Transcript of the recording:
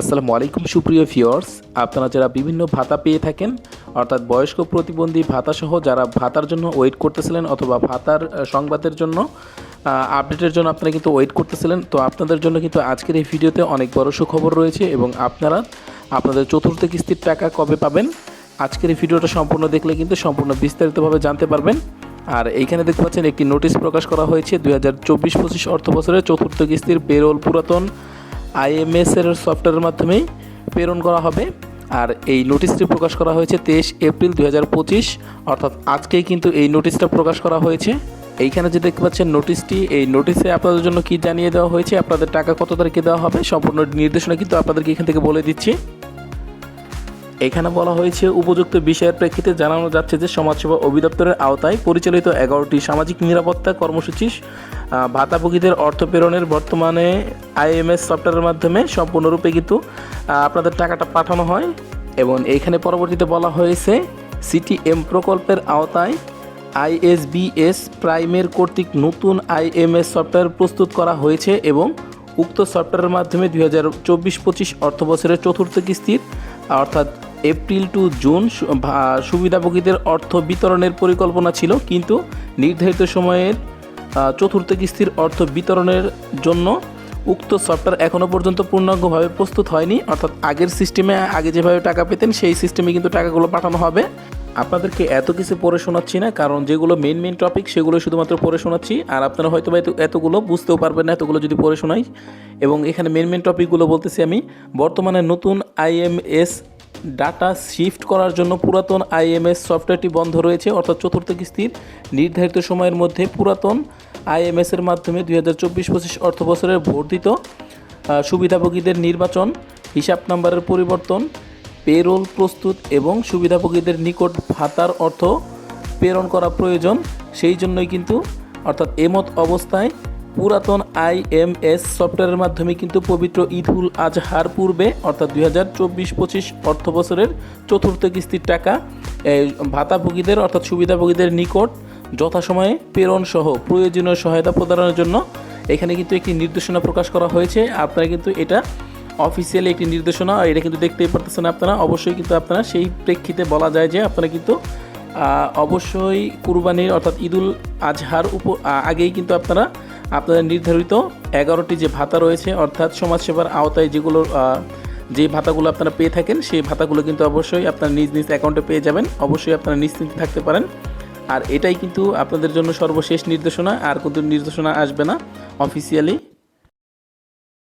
আসসালামু আলাইকুম, সুপ্রিয় ভিউয়ার্স। আপনারা যারা বিভিন্ন ভাতা পেয়ে থাকেন, অর্থাৎ বয়স্ক প্রতিবন্ধী ভাতা সহ যারা ভাতার জন্য ওয়েট করতেছিলেন অথবা ভাতার সংবাদের জন্য আপডেটের জন্য আপনারা কিন্তু ওয়েট করতেছিলেন, তো আপনাদের জন্য কিন্তু আজকের এই ভিডিওতে অনেক বড় সুখবর রয়েছে এবং আপনারা আপনাদের চতুর্থ কিস্তির টাকা কবে পাবেন? আজকের এই ভিডিওটা সম্পূর্ণ দেখলে কিন্তু সম্পূর্ণ বিস্তারিতভাবে জানতে পারবেন। আর এইখানে দেখতে পাচ্ছেন, একটি নোটিশ প্রকাশ করা হয়েছে, দুই হাজার চব্বিশ পঁচিশ অর্থ বছরের চতুর্থ কিস্তির পেরোল পুরাতন আইএমএস এর সফটওয়্যারের মাধ্যমেই প্রেরণ করা হবে। আর এই নোটিশটি প্রকাশ করা হয়েছে তেইশ এপ্রিল দু হাজার পঁচিশ। অর্থাৎ আজকেই কিন্তু এই নোটিশটা প্রকাশ করা হয়েছে। এইখানে যে দেখতে পাচ্ছেন নোটিশটি, এই নোটিশে আপনাদের জন্য কি জানিয়ে দেওয়া হয়েছে, আপনাদের টাকা কত তারিখে দেওয়া হবে, সম্পূর্ণ নির্দেশনা কিন্তু আপনাদেরকে এখান থেকে বলে দিচ্ছি। এখানে বলা হয়েছে, উপযুক্ত বিষয়ের প্রেক্ষিতে জানানো যাচ্ছে যে সমাজসেবা অধিদপ্তরের আওতায় পরিচালিত এগারোটি সামাজিক নিরাপত্তা কর্মসূচি ভাতাভোগীদের অর্থ প্রেরণের বর্তমানে আইএমএস সফটওয়্যারের মাধ্যমে সম্পূর্ণরূপে কিন্তু আপনাদের টাকাটা পাঠানো হয় এবং এইখানে পরবর্তীতে বলা হয়েছে, সিটিএম প্রকল্পের আওতায় আইএসবিএস প্রাইমের কর্তৃক নতুন আইএমএস সফটওয়্যার প্রস্তুত করা হয়েছে এবং উক্ত সফটওয়্যারের মাধ্যমে দুই হাজার চব্বিশ পঁচিশ অর্থবছরের চতুর্থ কিস্তির, অর্থাৎ এপ্রিল টু জুন সুবিধাভোগীদের অর্থ বিতরণের পরিকল্পনা ছিল, কিন্তু নির্ধারিত সময়ের চতুর্থ কিস্তির অর্থ বিতরণের জন্য উক্ত সফটওয়্যার এখনও পর্যন্ত পূর্ণাঙ্গভাবে প্রস্তুত হয়নি, অর্থাৎ আগের সিস্টেমে আগে যেভাবে টাকা পেতেন, সেই সিস্টেমে কিন্তু টাকাগুলো পাঠানো হবে। আপনাদেরকে এত কিছু পড়ে শোনাচ্ছি না, কারণ যেগুলো মেন মেন টপিক সেগুলো শুধুমাত্র পড়ে শোনাচ্ছি, আর আপনারা হয়তো বা এত- এতগুলো বুঝতেও পারবেন না, এতগুলো যদি পড়ে শোনাই। এবং এখানে মেন মেন টপিকগুলো বলতেছি আমি, বর্তমানে নতুন আইএমএস ডাটা শিফট করার জন্য পুরাতন আইএমএস সফটওয়্যারটি বন্ধ রয়েছে, অর্থাৎ চতুর্থ কিস্তির নির্ধারিত সময়ের মধ্যে পুরাতন আইএমএস এর মাধ্যমে দুই হাজার চব্বিশ পঁচিশ অর্থ বছরের বর্ধিত সুবিধাভোগীদের নির্বাচন, হিসাব নাম্বারের পরিবর্তন, পেরোল প্রস্তুত এবং সুবিধাভোগীদের নিকট ভাতার অর্থ প্রেরণ করা প্রয়োজন। সেই জন্যই কিন্তু, অর্থাৎ এমত অবস্থায় পুরাতন আইএমএস সফটওয়্যারের মাধ্যমে কিন্তু পবিত্র ঈদুল আজহার পূর্বে, অর্থাৎ দুই হাজার চব্বিশ পঁচিশ অর্থ বছরের চতুর্থ কিস্তির টাকা ভাতাভোগীদের, অর্থাৎ সুবিধাভোগীদের নিকট যথাসময়ে প্রেরণ সহ প্রয়োজনীয় সহায়তা প্রদানের জন্য এখানে কিন্তু একটি নির্দেশনা প্রকাশ করা হয়েছে। আপনারা কিন্তু এটা অফিসিয়ালি একটি নির্দেশনা এটা কিন্তু দেখতেই পারতেছেন আপনারা। অবশ্যই কিন্তু আপনারা সেই প্রেক্ষিতে বলা যায় যে আপনারা কিন্তু অবশ্যই কুরবানির, অর্থাৎ ঈদুল আজহার উপ আগেই কিন্তু আপনারা আপনাদের নির্ধারিত এগারোটি যে ভাতা রয়েছে, অর্থাৎ সমাজসেবার আওতায় যেগুলো যে ভাতাগুলো আপনারা পেয়ে থাকেন, সেই ভাতাগুলো কিন্তু অবশ্যই আপনারা নিজ নিজ অ্যাকাউন্টে পেয়ে যাবেন। অবশ্যই আপনারা নিশ্চিন্তে থাকতে পারেন। আর এটাই কিন্তু আপনাদের জন্য সর্বশেষ নির্দেশনা, আর কিন্তু নির্দেশনা আসবে না অফিসিয়ালি